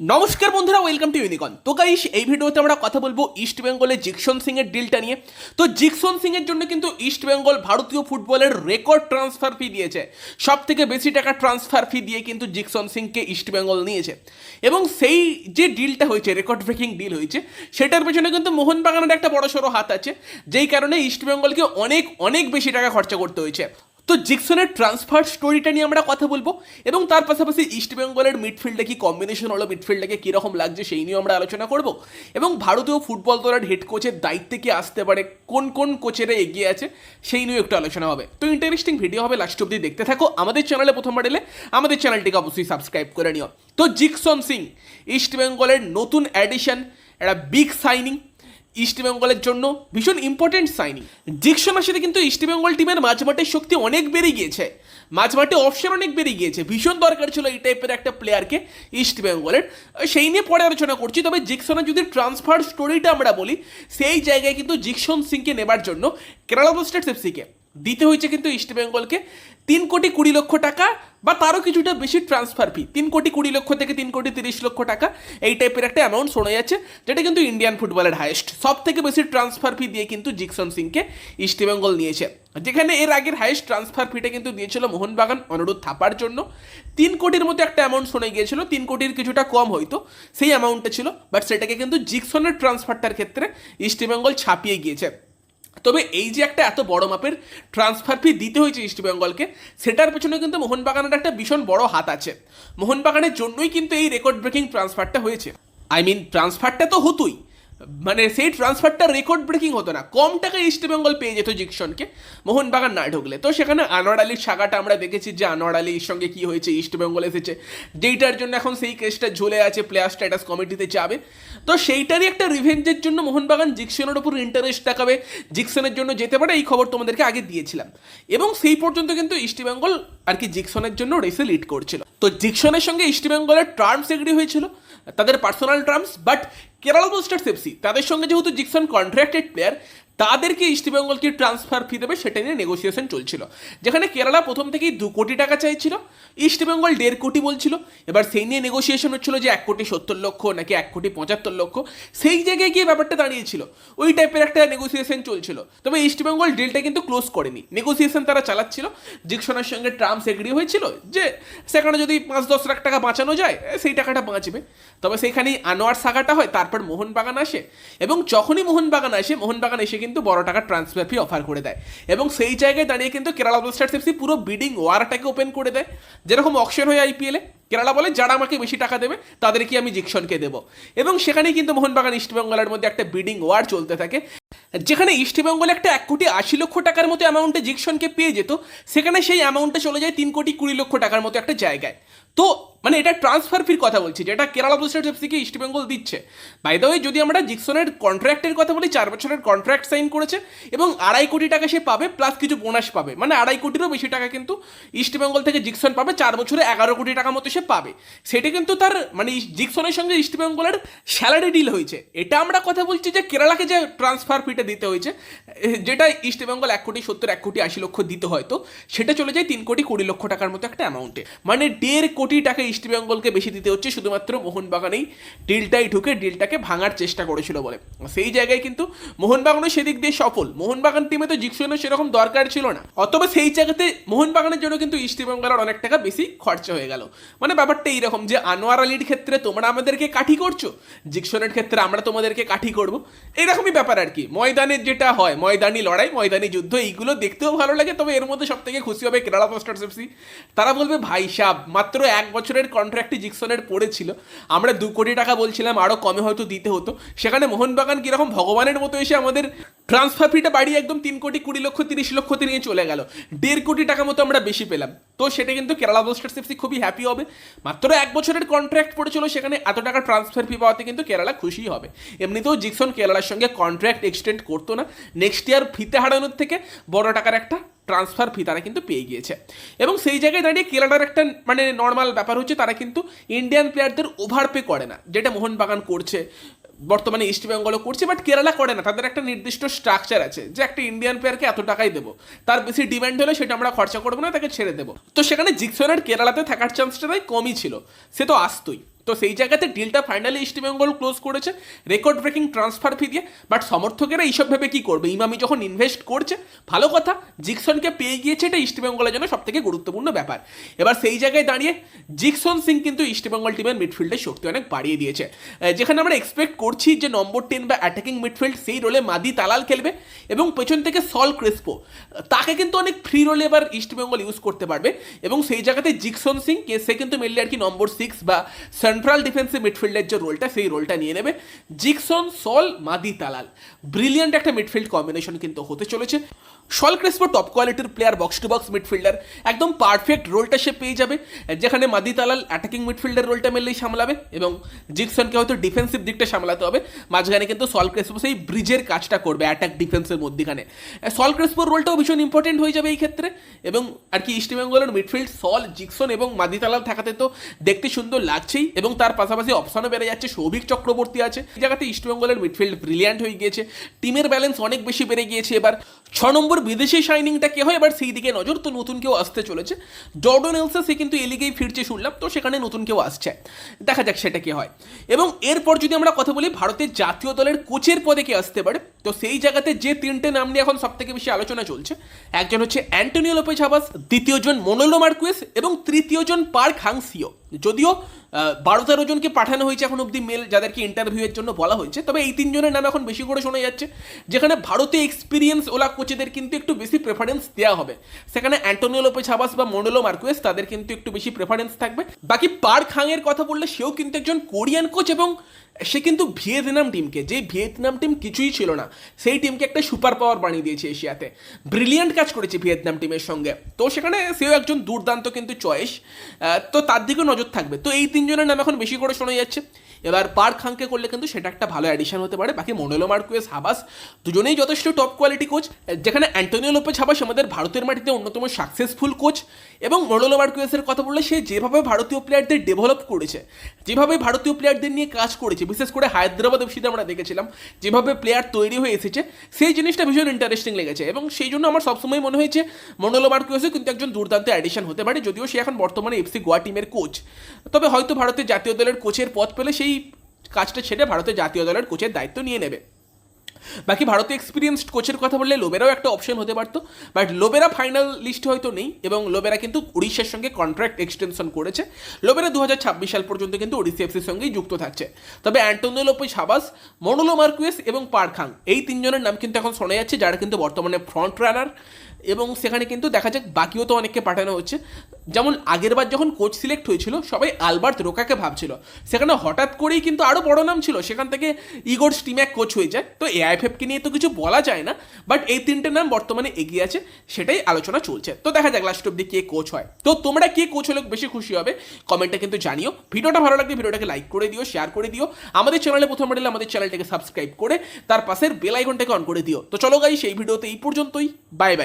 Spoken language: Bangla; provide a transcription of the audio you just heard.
নমস্কার বন্ধুরা ওয়েলকাম টু ইউনিকন তো গাইস এই ভিডিওতে আমরা কথা বলব ইস্ট বেঙ্গলের জিকসন সিং এর ডিলটা নিয়ে। তো জিকসন সিং এর জন্য কিন্তু ইস্ট বেঙ্গল ভারতীয় ফুটবলের রেকর্ড ট্রান্সফার ফি দিয়েছে। সব থেকে বেশি টাকা ট্রান্সফার ফি দিয়ে কিন্তু জিকসন সিংকে ইস্ট বেঙ্গল নিয়েছে। এবং সেই যে ডিলটা হয়েছে রেকর্ড ব্রেকিং ডিল হয়েছে, সেটার পেছনে কিন্তু মোহনবাগানের একটা বড় সড়ো হাত আছে, যেই কারণে ইস্ট বেঙ্গলকে অনেক অনেক বেশি টাকা খরচা করতে হয়েছে। তো জিকসনের ট্রান্সফার স্টোরিটা নিয়ে আমরা কথা বলব এবং তার পাশাপাশি ইস্ট বেঙ্গলের মিডফিল্ডে কি কম্বিনেশন হলো মিডফিল্ডটাকে কীরকম লাগছে সেই নিয়েও আমরা আলোচনা করব। এবং ভারতীয় ফুটবল দলের হেড কোচের দায়িত্বে কি আসতে পারে, কোন কোন কোচেরা এগিয়ে আছে, সেই নিয়েও একটু আলোচনা হবে। তো ইন্টারেস্টিং ভিডিও হবে লাস্ট অব্দি দেখতে থাকো। আমাদের চ্যানেলে প্রথমবার এলে আমাদের চ্যানেলটিকে অবশ্যই সাবস্ক্রাইব করে নিও। তো জিকসন সিং ইস্ট বেঙ্গলের নতুন অ্যাডিশন একটা বিগ সাইনিং ইস্ট বেঙ্গলের জন্য ভীষণ ইম্পর্টেন্ট সাইনিং জিকসনের সাথে কিন্তু ইস্টবেঙ্গল টিমের মাঝমাঠের শক্তি অনেক বেড়ে গিয়েছে। মাঝমাঠে অপশন অনেক বেড়ে গিয়েছে। ভীষণ দরকার ছিল এই টাইপের একটা প্লেয়ারকে ইস্টবেঙ্গলের সেই নিয়ে পরে আলোচনা করছি। তবে জিকসনের যদি ট্রান্সফার স্টোরিটা আমরা বলি, সেই জায়গায় কিন্তু জিকসন সিংকে নেবার জন্য কেরালা স্টেট এফসিকে দিতে হয়েছে কিন্তু ইস্ট বেঙ্গলকে তিন কোটি কুড়ি লক্ষ টাকা বা তারও কিছুটা বেশি ট্রান্সফার ফি তিন কোটি কুড়ি লক্ষ থেকে তিন কোটি তিরিশ লক্ষ টাকা এই টাইপের একটা অ্যামাউন্ট শোনা যাচ্ছে, যেটা কিন্তু ইন্ডিয়ান ফুটবলের হাইয়েস্ট সব থেকে বেশি ট্রান্সফার ফি দিয়ে কিন্তু জিকসন সিংকে ইস্ট বেঙ্গল নিয়েছে। যেখানে এর আগের হাইয়েস্ট ট্রান্সফার ফিটা কিন্তু দিয়েছিল মোহনবাগান অনুরোধ থাপার জন্য। তিন কোটির মতো একটা অ্যামাউন্ট শোনা গিয়েছিল, তিন কোটির কিছুটা কম হয়তো সেই অ্যামাউন্টটা ছিল বাট সেটাকে কিন্তু জিকসনের ট্রান্সফারটার ক্ষেত্রে ইস্ট বেঙ্গল ছাপিয়ে গিয়েছে। তবে এই যে একটা এত বড় মাপের ট্রান্সফার ফি দিতে হয়েছে ইস্ট বেঙ্গলকে সেটার পেছনে কিন্তু মোহনবাগানের একটা ভীষণ বড় হাত আছে। মোহনবাগানের জন্যই কিন্তু এই রেকর্ড ব্রেকিং ট্রান্সফারটা হয়েছে। আই মিন ট্রান্সফারটা তো হতোই। মানে সেই ট্রান্সফারটা রেকর্ড ব্রেকিং হতো না। কম টাকায় ইস্ট বেঙ্গল পেয়ে যেত জিকশনকে মোহনবাগান না ঢুকলে। তো সেখানে আনোয়ার আলীর সাগাটা আমরা দেখেছি যে আনোয়ার আলীর সঙ্গে কি হয়েছে ইস্ট বেঙ্গল এসেছে। যেইটার জন্য এখন সেই কেসটা ঝুলে আছে প্লেয়ার স্ট্যাটাস কমিটিতে যাবে। তো সেইটারই একটা রিভেঞ্জের জন্য মোহনবাগান জিকশনের উপর ইন্টারেস্ট দেখাবে। জিকশনের জন্য যেতে পারে, এই খবর তোমাদেরকে আগে দিয়েছিলাম। এবং সেই পর্যন্ত কিন্তু ইস্ট বেঙ্গল আর কি জিকসনের জন্য রেসে লিড করছিল। তো জিকসনের সঙ্গে ইস্ট বেঙ্গলের টার্মস এগ্রি হয়েছিল, তাদের personal terms but Kerala Blasters FC তাদের সঙ্গে যেহেতু জিকসন কন্ট্রাক্টেড প্লেয়ার তাদেরকে ইস্টবেঙ্গলকে ট্রান্সফার ফি দেবে, সেটা নিয়ে নেগোসিয়েশন চলছিল। যেখানে কেরালা প্রথম থেকেই দু কোটি টাকা চাইছিল ইস্টবেঙ্গল দেড় কোটি বলছিল। এবার সেই নিয়ে নেগোসিয়েশন হচ্ছিল যে এক কোটি সত্তর লক্ষ নাকি এক কোটি পঁচাত্তর লক্ষ। সেই জায়গায় গিয়ে ব্যাপারটা দাঁড়িয়েছিল। ওই টাইপের একটা নেগোসিয়েশন চলছিল। তবে ইস্টবেঙ্গল ডিলটা কিন্তু ক্লোজ করেনি। নেগোসিয়েশন তারা চালাচ্ছিল। জিকশনের সঙ্গে টার্মস এগ্রি হয়েছিল যে, সেখানে যদি পাঁচ দশ লাখ টাকা বাঁচানো যায় সেই টাকাটা বাঁচবে। তবে সেখানেই আনোয়ার সাগাটা হয়, তারপর মোহনবাগান আসে। এবং যখনই মোহনবাগান আসে, মোহনবাগান এসে কিন্তু বড় টাকার ট্রান্সফার ফি অফার করে দেয়। এবং সেই জায়গায় দাঁড়িয়ে কিন্তু কেরালা ব্লাস্টার্স এফসি পুরো বিডিং ওয়ারটাকে ওপেন করে দেয়। যেরকম অকশন হয় আইপিএলে কেরালা বলে, যারা আমাকে বেশি টাকা দেবে, তাদেরকে আমি জিকশনকে দেবো। এবং সেখানেই কিন্তু মোহনবাগান ইস্টবেঙ্গলের মধ্যে একটা বিডিং ওয়ার চলতে থাকে। যেখানে ইস্টবেঙ্গল একটা এক কোটি আশি লক্ষ টাকার মতো অ্যামাউন্টে জিকশনকে পেয়ে যেত, সেখানে সেই অ্যামাউন্টটা চলে যায় তিন কোটি কুড়ি লক্ষ টাকার মতো একটা জায়গায়। তো মানে এটা ট্রান্সফার ফির কথা বলছি, যেটা কেরালা ব্লাস্টার্স এফসিকে ইস্টবেঙ্গল দিচ্ছে। বাই দ্য ওয়ে যদি আমরা জিকসনের কন্ট্রাক্টের কথা বলি, চার বছরের কন্ট্রাক্ট সাইন করেছে, এবং আড়াই কোটি টাকা সে পাবে প্লাস কিছু বোনাস পাবে। মানে আড়াই কোটিরও বেশি টাকা কিন্তু ইস্টবেঙ্গল থেকে জিকসন পাবে, চার বছরে এগারো কোটি টাকা মতো সে পাবে। সেটা কিন্তু তার মানে জিকসনের সঙ্গে ইস্টবেঙ্গলের স্যালারি ডিল হয়েছে। এটা আমরা কথা বলছি যে কেরালাকে যে ট্রান্সফার ফিটা দিতে হয়েছে। যেটা ইস্টবেঙ্গল এক কোটি সত্তর, এক কোটি আশি লক্ষ দিতে হয়তো সেটা চলে যায় তিন কোটি কুড়ি লক্ষ টাকার মতো একটা অ্যামাউন্টে মানে দেড় কোটি টাকা ইস্টবেঙ্গলকে বেশি দিতে হচ্ছে, শুধুমাত্র মোহনবাগানেই ডিলটাই ঢুকে ডিলটাকে ভাঙার চেষ্টা করেছিল বলে। সেই জায়গায় কিন্তু মোহনবাগানও সেদিক দিয়ে সফল। মোহনবাগান টিমে তো জিকসনের সেরকম দরকার ছিল না। অথবা সেই জায়গাতে মোহনবাগানের জন্য কিন্তু ইস্টবেঙ্গলের অনেক টাকা বেশি খরচা হয়ে গেল। মানে ব্যাপারটা এইরকম যে আনোয়ার আলীর ক্ষেত্রে তোমরা আমাদেরকে কাঠি করছ জিকসনের ক্ষেত্রে আমরা তোমাদেরকে কাঠি করব, এইরকমই ব্যাপার আর কি। ময়দানের যেটা হয়, ময়দানি লড়াই, ময়দানি যুদ্ধ, এইগুলো দেখতেও ভালো লাগে। তবে এর মধ্যে সব থেকে খুশি হবে কেরালা ব্লাস্টার্স এফসি। তারা বলবে, ভাই সাহ মাত্র এক বছরের কন্ট্রাক্টে জিকসনের পড়েছিল। আমরা দু কোটি টাকা বলছিলাম আরও কমে হয়তো দিতে হতো। সেখানে মোহনবাগান কীরকম ভগবানের মতো এসে আমাদের ট্রান্সফার ফিটা বাড়িয়ে একদম তিন কোটি, কুড়ি লক্ষ, তিরিশ লক্ষতে নিয়ে চলে গেল। দেড় কোটি টাকা মতো আমরা বেশি পেলাম। তো সেটা কিন্তু কেরালা ব্লাস্টার্স এফসি খুবই হ্যাপি হবে। মাত্র এক বছরের কন্ট্রাক্ট পড়েছিল, সেখানে এত টাকা ট্রান্সফার ফি পাওয়াতে কিন্তু কেরালা খুশি হবে। এমনিতেও জিকসন কেরালার সঙ্গে কন্ট্রাক্ট এক্সটেন্ড করতো না। নেক্সট ইয়ার ফিতে হারানোর থেকে বড় টাকার একটা ট্রান্সফার ফি তারা কিন্তু পেয়ে গিয়েছে। এবং সেই জায়গায় দাঁড়িয়ে কেরালার একটা মানে নর্মাল ব্যাপার হচ্ছে তারা কিন্তু ইন্ডিয়ান প্লেয়ারদের ওভার পে করে না, যেটা মোহনবাগান করছে। বর্তমানে ইস্ট বেঙ্গলও করছে বাট কেরালা করে না। তাদের একটা নির্দিষ্ট স্ট্রাকচার আছে যে একটা ইন্ডিয়ান প্লেয়ারকে এত টাকাই দেবো। তার বেশি ডিমান্ড হলে সেটা আমরা খরচা করব না, তাকে ছেড়ে দেবো। তো সেখানে জিক্সনের কেরালাতে থাকার চান্সটা তাই কমই ছিল। সে তো আসতোই। তো সেই জায়গাতে ডিলটা ফাইনালি ইস্টবেঙ্গল ক্লোজ করেছে রেকর্ড ব্রেকিং ট্রান্সফার ফি দিয়ে। বাট সমর্থকেরা এইসব ভেবে কি করবে? ইমামি যখন ইনভেস্ট করছে, ভালো কথা জিকসনকে পেয়ে গিয়েছে এটা ইস্টবেঙ্গলের জন্য সব থেকে গুরুত্বপূর্ণ ব্যাপার। এবার সেই জায়গায় দাঁড়িয়ে জিকসন সিং কিন্তু ইস্টবেঙ্গল টিমের মিডফিল্ডের শক্তি অনেক বাড়িয়ে দিয়েছে। যেখানে আমরা এক্সপেক্ট করছি যে নম্বর টেন বা অ্যাটাকিং মিডফিল্ড সেই রোলে মাদি তালাল খেলবে এবং পেছন থেকে সল ক্রেসপো তাকে কিন্তু অনেক ফ্রি রোলে এবার ইস্টবেঙ্গল ইউজ করতে পারবে এবং সেই জায়গাতে জিকসন সিং সে কিন্তু মেনলি আর কি নম্বর সিক্স বা সেন্ট্রাল ডিফেন্সিভ মিডফিল্ডের যে রোলটা সেই রোলটা নিয়ে নেবে। Jeakson Saul Madih Talal brilliant একটা মিডফিল্ড কম্বিনেশন কিন্তু হতে চলেছে। সল ক্রেসপো টপ কোয়ালিটির player box to box midfielder একদম পারফেক্ট রোলটা সে পেয়ে যাবে, যেখানে মাদি তালাল অ্যাটাকিং মিডফিল্ডার রোলটা মেনলি সামলাবে এবং জিকসনকে হয়তো ডিফেন্সিভ দিকটা সামলাতে হবে। মাঝখানে কিন্তু সল ক্রেসপো সেই ব্রিজের কাজটা করবে অ্যাটাক ডিফেন্সের মধ্যখানে। সল ক্রেসপোর রোলটাও ভীষণ ইম্পর্টেন্ট হয়ে যাবে এই ক্ষেত্রে এবং আর কি ইস্টবেঙ্গলের মিডফিল্ড সল জিকসন এবং মাদি তালাল থাকাতে তো দেখতে সুন্দর লাগছেই এবং তার পাশাপাশি অপশনও বেড়ে যাচ্ছে সৌভিক চক্রবর্তী আছে। এই জায়গাতে ইস্টবেঙ্গলের মিডফিল্ড ব্রিলিয়ান্ট হয়ে গিয়েছে। টিমের ব্যালেন্স অনেক বেশি বেড়ে গিয়েছে এবার। ছ নম্বর বিদেশি শাইনিংটা কে হয়? এবার সেই দিকে নজর। তো নতুন কেউ আসতে চলেছে। জর্ডন এলসা সে কিন্তু এলিগেই ফিরছে শুনলাম। তো সেখানে নতুন কেউ আসছে। দেখা যাক সেটা কি হয়। এবং এরপর যদি আমরা কথা বলি, ভারতের জাতীয় দলের কোচের পদে কে আসতে পারে? তো সেই জায়গাতে যে তিনটে নাম নিয়ে এখন সব থেকে বেশি আলোচনা চলছে, একজন হচ্ছে অ্যান্টোনিও লোপেজ হাবাস দ্বিতীয়জন মোনোলো মার্কুয়েস এবং তৃতীয়জন পার্ক হাংসিও যদিও বারো তেরো জনকে পাঠানো হয়েছে এখন অব্দি মেল যাদেরকে ইন্টারভিউয়ের জন্য বলা হয়েছে। তবে এই তিনজনের নাম এখন বেশি করে শোনা যাচ্ছে। যেখানে ভারতে এক্সপিরিয়েন্স ওলা কোচেদের কিন্তু একটু বেশি প্রেফারেন্স দেওয়া হবে। সেখানে অ্যান্টোনিও লোপেজ হাবাস বা মোনোলো মার্কুয়েস, তাদের কিন্তু একটু বেশি প্রেফারেন্স থাকবে। বাকি পার্ক হাংয়ের কথা বললে, সেও কিন্তু একজন কোরিয়ান কোচ এবং সে কিন্তু ভিয়েতনাম টিমকে যে ভিয়েতনাম টিম কিছুই ছিল না, সেই টিমকে একটা সুপার পাওয়ার বানিয়ে দিয়েছে এশিয়াতে। ব্রিলিয়ান্ট কাজ করেছে ভিয়েতনাম টিমের সঙ্গে। তো সেখানে সেও একজন দুর্দান্ত কিন্তু চয়েস তো তার দিকেও নজর থাকবে। তো এই তিনজনের নাম এখন বেশি করে শোনা যাচ্ছে। এবার পার্ক খানকে করলে কিন্তু সেটা একটা ভালো অ্যাডিশন হতে পারে। বাকি মনোলো মার্কুয়েস, হাবাস দুজনেই যথেষ্ট টপ কোয়ালিটি কোচ যেখানে অ্যান্টোনিও লোপেজ, হাবাস আমাদের ভারতের মাটিতে অন্যতম সাকসেসফুল কোচ এবং মনোলো মার্কুয়েসের কথা বললে সে যেভাবে ভারতীয় প্লেয়ারদের ডেভেলপ করেছে, যেভাবে ভারতীয় প্লেয়ারদের নিয়ে কাজ করেছে, বিশেষ করে হায়দ্রাবাদ এফসিতে আমরা দেখেছিলাম, যেভাবে প্লেয়ার তৈরি হয়ে এসেছে, সেই জিনিসটা ভীষণ ইন্টারেস্টিং লেগেছে। এবং সেই জন্য আমার সবসময় মনে হয়েছে, মনোলো মার্কুয়েসও কিন্তু একজন দুর্দান্ত অ্যাডিশন হতে পারে, যদিও সে এখন বর্তমানে এফসি গোয়া টিমের কোচ তবে হয়তো ভারতের জাতীয় দলের কোচের পদ পেলে সেই কাজটা ছেড়ে ভারতের জাতীয় দলের কোচের দায়িত্ব নিয়ে নেবে। বাকি ভারতে এক্সপিরিয়েন্সড কোচের কথা বললে লোবেরাও একটা অপশন হতে পারতো। বাট লোবেরা ফাইনাল লিস্টে হয়তো নেই এবং লোবেরা কিন্তু উড়িষ্যার সঙ্গে কন্ট্রাক্ট এক্সটেনশন করেছে। লোবেরা দু হাজার ছাব্বিশ সাল পর্যন্ত কিন্তু ওড়িশা এফসির সঙ্গেই যুক্ত থাকছে। তবে Antonio Lopez Habas Manolo Marquez এবং পারখাং এই তিনজনের নাম কিন্তু এখন শোনা যাচ্ছে, যারা কিন্তু বর্তমানে ফ্রন্ট রানার এবং সেখানে কিন্তু দেখা যাক বাকিও তো অনেককে পাঠানো হচ্ছে। যেমন আগের বার যখন কোচ সিলেক্ট হয়েছিল, সবাই আলবার্ট রোকাকে ভাবছিল। সেখানে হঠাৎ করেই কিন্তু আরও বড় নাম ছিল। সেখান থেকে ইগোর স্টিম্যাক কোচ হয়ে যায়। তো এআইএফএফকে নিয়ে তো কিছু বলা যায় না বাট এই তিনটে নাম বর্তমানে এগিয়ে আছে, সেটাই আলোচনা চলছে। তো দেখা যাক লাস্ট অব্দি কে কোচ হয়। তো তোমরা কে কোচ হলে বেশি খুশি হবে কমেন্টে কিন্তু জানিও। ভিডিওটা ভালো লাগলে ভিডিওটাকে লাইক করে দিও শেয়ার করে দিও। আমাদের চ্যানেলে প্রথম এলে আমাদের চ্যানেলটাকে সাবস্ক্রাইব করে, তার পাশের বেল আইকনটাকে অন করে দিও। তো চলো গাই সেই ভিডিওতে এই পর্যন্তই। Bye bye